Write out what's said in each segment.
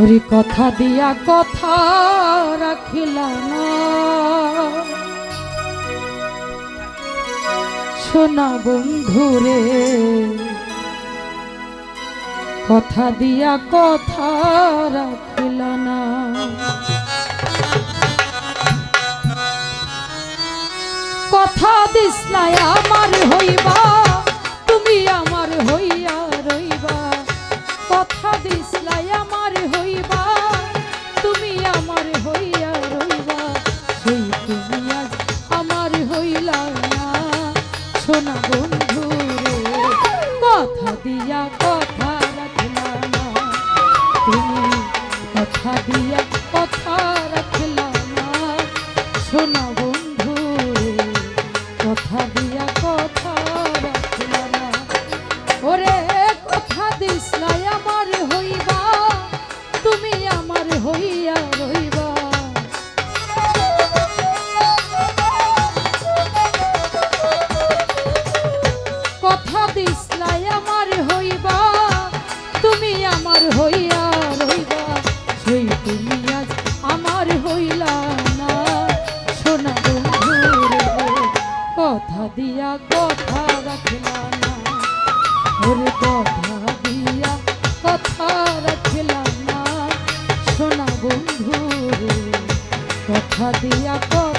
ওরে কথা দিয়া কথা রাখিল না। বন্ধু রে, কথা দিয়া কথা রাখিল না। কথা দিস না আমার হইবা, তুমি আমার Yeah. বন্ধু কথা দিয়া কথা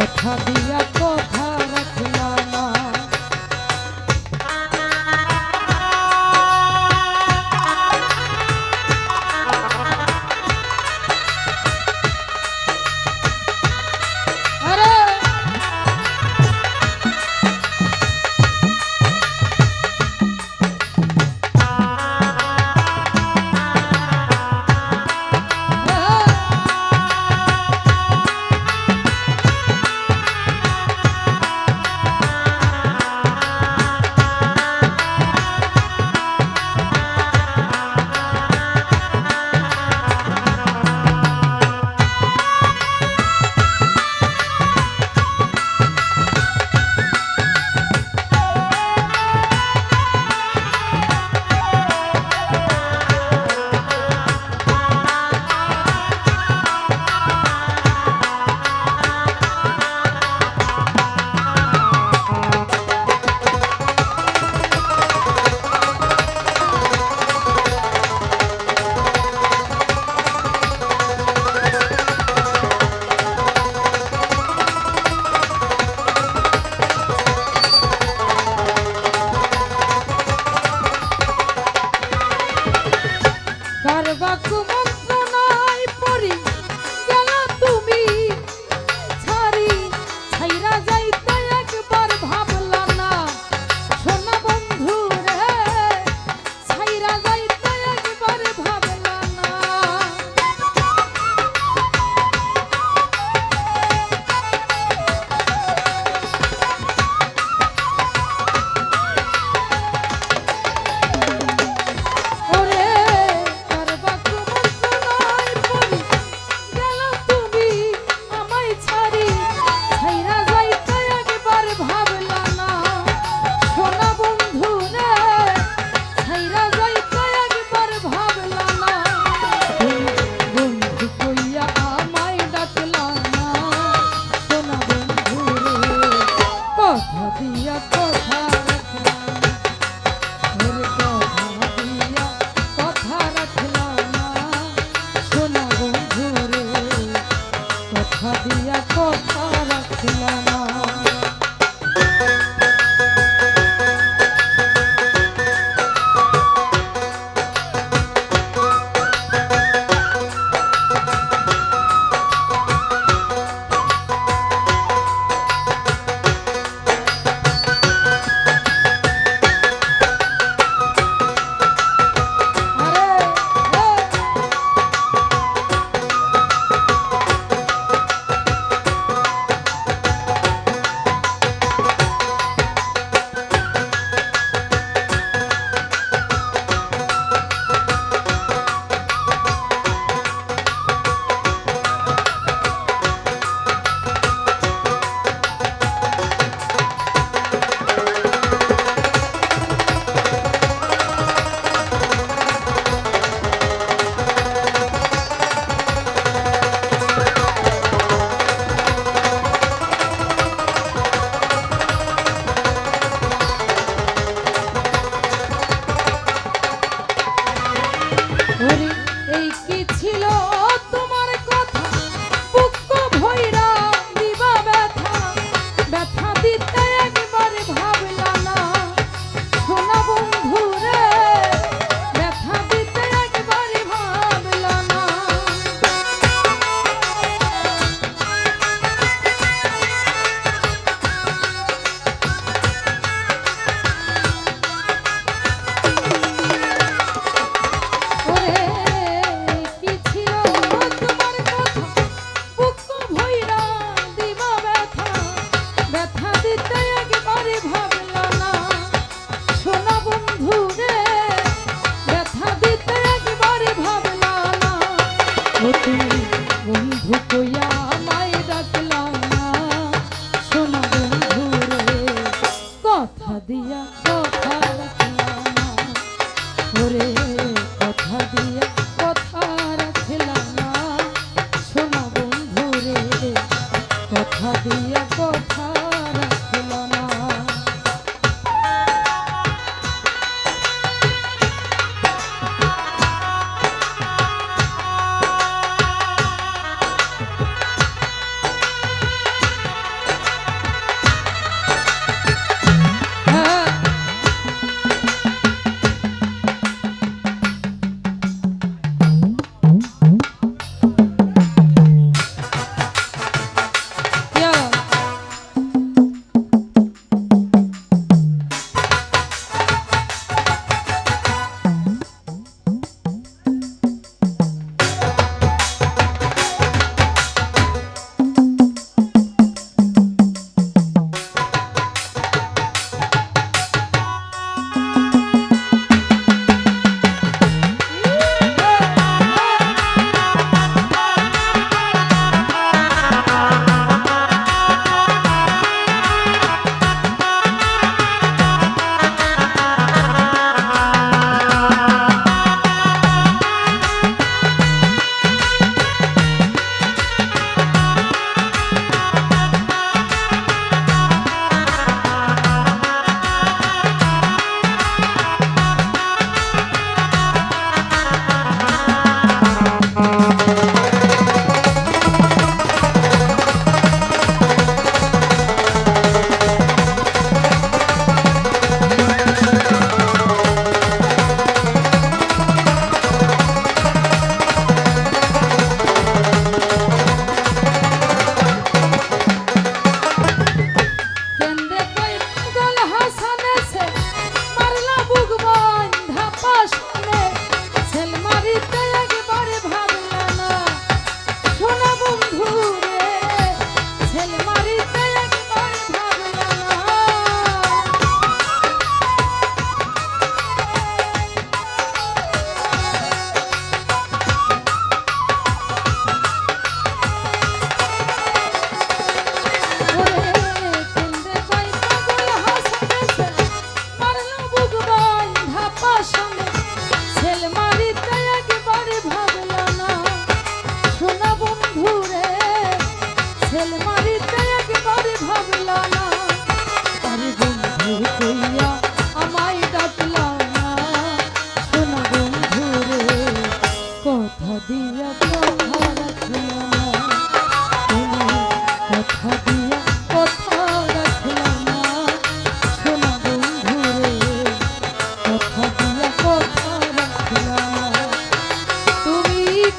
কথা দিয়া কথা দিয়া কথা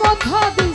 কথা